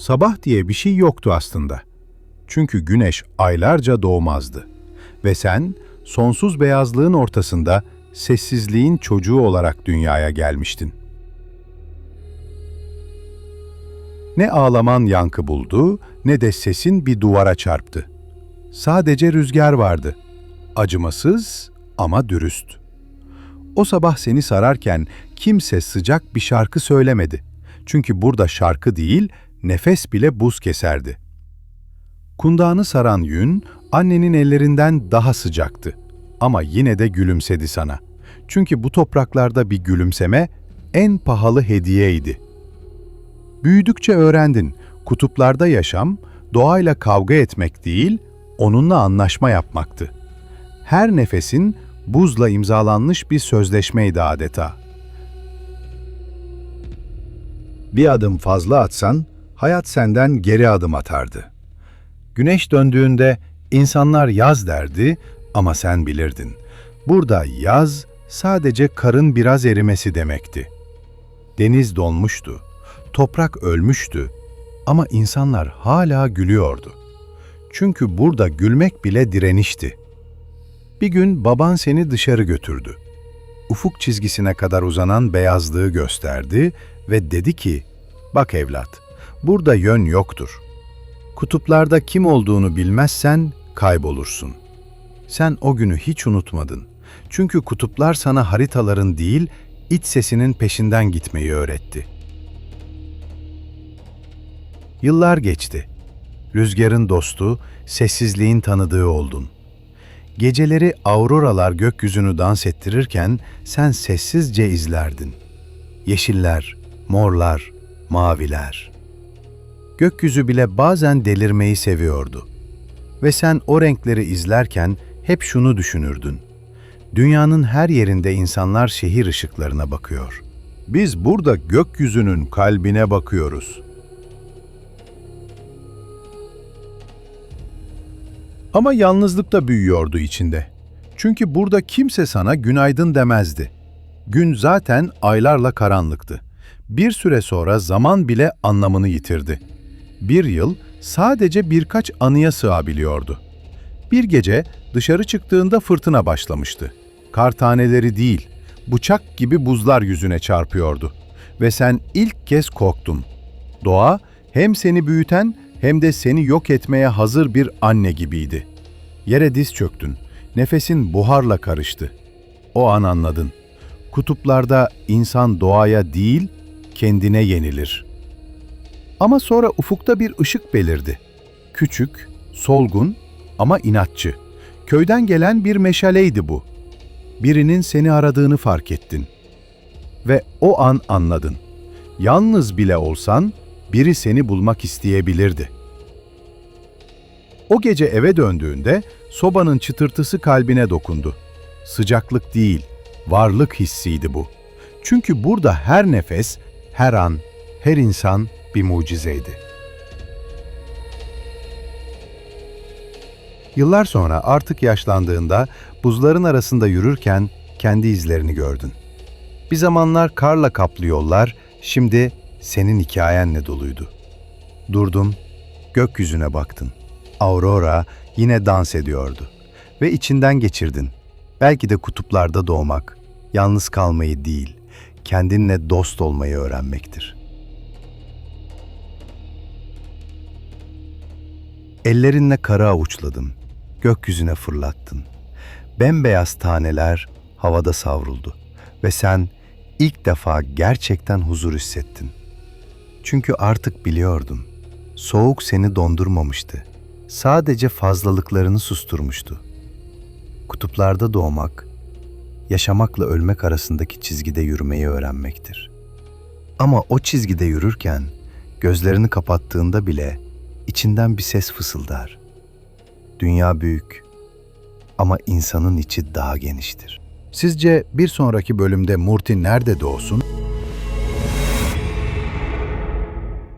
Sabah diye bir şey yoktu aslında. Çünkü güneş aylarca doğmazdı. Ve sen sonsuz beyazlığın ortasında sessizliğin çocuğu olarak dünyaya gelmiştin. Ne ağlaman yankı buldu, ne de sesin bir duvara çarptı. Sadece rüzgar vardı. Acımasız ama dürüst. O sabah seni sararken kimse sıcak bir şarkı söylemedi. Çünkü burada şarkı değil, nefes bile buz keserdi. Kundağını saran yün, annenin ellerinden daha sıcaktı. Ama yine de gülümsedi sana. Çünkü bu topraklarda bir gülümseme en pahalı hediyeydi. Büyüdükçe öğrendin, kutuplarda yaşam, doğayla kavga etmek değil, onunla anlaşma yapmaktı. Her nefesin buzla imzalanmış bir sözleşmeydi adeta. Bir adım fazla atsan, hayat senden geri adım atardı. Güneş döndüğünde insanlar yaz derdi ama sen bilirdin. Burada yaz sadece karın biraz erimesi demekti. Deniz donmuştu, toprak ölmüştü ama insanlar hala gülüyordu. Çünkü burada gülmek bile direnişti. Bir gün baban seni dışarı götürdü. Ufuk çizgisine kadar uzanan beyazlığı gösterdi ve dedi ki, "Bak evlat, burada yön yoktur. Kutuplarda kim olduğunu bilmezsen kaybolursun." Sen o günü hiç unutmadın. Çünkü kutuplar sana haritaların değil, iç sesinin peşinden gitmeyi öğretti. Yıllar geçti. Rüzgarın dostu, sessizliğin tanıdığı oldun. Geceleri auroralar gökyüzünü dans ettirirken sen sessizce izlerdin. Yeşiller, morlar, maviler. Gökyüzü bile bazen delirmeyi seviyordu. Ve sen o renkleri izlerken hep şunu düşünürdün. Dünyanın her yerinde insanlar şehir ışıklarına bakıyor. Biz burada gökyüzünün kalbine bakıyoruz. Ama yalnızlık da büyüyordu içinde. Çünkü burada kimse sana günaydın demezdi. Gün zaten aylarla karanlıktı. Bir süre sonra zaman bile anlamını yitirdi. Bir yıl sadece birkaç anıya sığabiliyordu. Bir gece dışarı çıktığında fırtına başlamıştı. Kar taneleri değil, bıçak gibi buzlar yüzüne çarpıyordu. Ve sen ilk kez korktun. Doğa hem seni büyüten hem de seni yok etmeye hazır bir anne gibiydi. Yere diz çöktün. Nefesin buharla karıştı. O an anladın. Kutuplarda insan doğaya değil, kendine yenilir. Ama sonra ufukta bir ışık belirdi. Küçük, solgun ama inatçı. Köyden gelen bir meşaleydi bu. Birinin seni aradığını fark ettin. Ve o an anladın. Yalnız bile olsan biri seni bulmak isteyebilirdi. O gece eve döndüğünde sobanın çıtırtısı kalbine dokundu. Sıcaklık değil, varlık hissiydi bu. Çünkü burada her nefes, her an, her insan bir mucizeydi. Yıllar sonra artık yaşlandığında buzların arasında yürürken kendi izlerini gördün. Bir zamanlar karla kaplı yollar şimdi senin hikayenle doluydu. Durdun, gökyüzüne baktın. Aurora yine dans ediyordu ve içinden geçirdin. Belki de kutuplarda doğmak, yalnız kalmayı değil, kendinle dost olmayı öğrenmektir. Ellerinle karı avuçladın, gökyüzüne fırlattın. Bembeyaz taneler havada savruldu ve sen ilk defa gerçekten huzur hissettin. Çünkü artık biliyordun. Soğuk seni dondurmamıştı. Sadece fazlalıklarını susturmuştu. Kutuplarda doğmak, yaşamakla ölmek arasındaki çizgide yürümeyi öğrenmektir. Ama o çizgide yürürken gözlerini kapattığında bile içinden bir ses fısıldar. Dünya büyük ama insanın içi daha geniştir. Sizce bir sonraki bölümde Murti nerede doğsun?